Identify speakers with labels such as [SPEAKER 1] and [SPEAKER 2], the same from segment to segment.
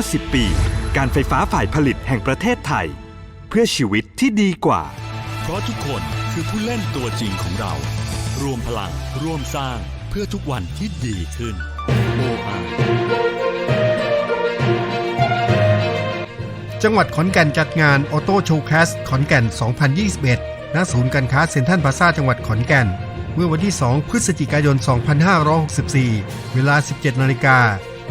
[SPEAKER 1] 50 ปี การไฟฟ้าฝ่ายผลิตแห่งประเทศไทย เพื่อชีวิตที่ดีกว่า
[SPEAKER 2] เพราะทุกคนคือผู้เล่นตัวจริงของเรา รวมพลังร่วมสร้างเพื่อทุกวันที่ดีขึ้นโมอา
[SPEAKER 3] จังหวัดขอนแก่นจัดงานออโต้โชว์แคสขอนแก่น 2021 ณ ศูนย์การค้าเซ็นทรัลพลาซ่าจังหวัดขอนแก่น เมื่อวันที่ 2 พฤศจิกายน 2564 เวลา 17 นาฬิกา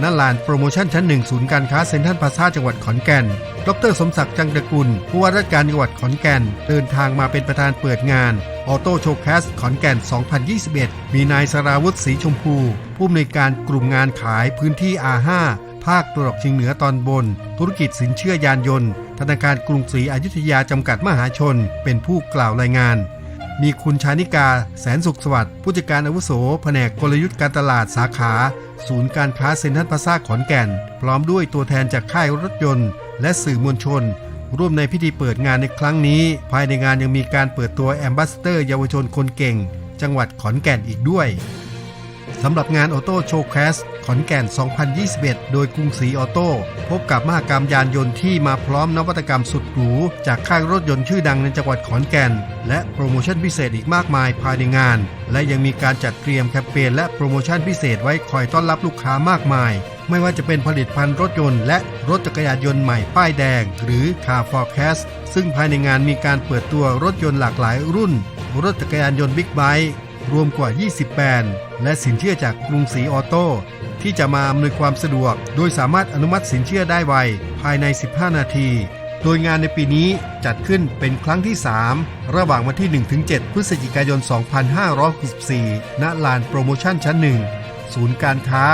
[SPEAKER 3] ณลานโปรโมชั่นชั้นหนึ่งศูนย์การค้าเซ็นทรัลพาซ่าจังหวัดขอนแก่น ดรสมศักดิ์จังตะกุล ผู้ว่าราชการจังหวัดขอนแก่น เดินทางมาเป็นประธานเปิดงานออโต้โชว์แคสขอนแก่น 2021 มีนายสราวุฒิศรีชมพู ผู้อำนวยการกลุ่มงานขายพื้นที่ R5 ภาคตะวันออกเฉียงเหนือตอนบน ธุรกิจสินเชื่อยานยนต์ ธนาคารกรุงศรีอยุธยาจำกัดมหาชน เป็นผู้กล่าวรายงาน มีคุณชานิกา แสนสุขสวัสดิ์ผู้จัดการอาวุโส แผนกกลยุทธ์การตลาดสาขา ศูนย์การค้าเซ็นทรัลพาซาขอนแก่น พร้อมด้วยตัวแทนจากค่ายรถยนต์ และสื่อมวลชน ร่วมในพิธีเปิดงานในครั้งนี้ ภายในงานยังมีการเปิดตัวแอมบาสเตอร์เยาวชนคนเก่ง จังหวัดขอนแก่นอีกด้วย สำหรับงานออโต้โชว์แคสขอนแก่น 2021 โดยกรุงศรีออโต้พบกับมหกรรมยานยนต์ที่มาพร้อมนวัตกรรมสุดหรู จากค่ายรถยนต์ชื่อดังในจังหวัดขอนแก่น และโปรโมชั่นพิเศษอีกมากมายภายในงาน และยังมีการจัดเตรียมแคมเปญและโปรโมชั่นพิเศษไว้คอยต้อนรับลูกค้ามากมาย ไม่ว่าจะเป็นผลิตภัณฑ์รถยนต์และรถจักรยานยนต์ใหม่ป้ายแดง หรือ Car Forecast ซึ่งภายในงานมีการเปิดตัวรถยนต์หลากหลายรุ่น รถจักรยานยนต์บิ๊กไบค์ รวมกว่า 20 แบรนด์ และสินเชื่อจากกรุงศรีออโต้ ที่จะมาอำนวยความสะดวก โดยสามารถอนุมัติสินเชื่อได้ไว ภายใน 15 นาที โดยงานในปีนี้จัดขึ้นเป็นครั้งที่ 3 ระหว่างวันที่ 1-7 พฤศจิกายน 2564 ณ ลานโปรโมชั่นชั้นหนึ่งศูนย์การค้า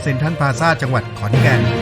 [SPEAKER 3] เซ็นทรัลพาซาจังหวัดขอนแก่น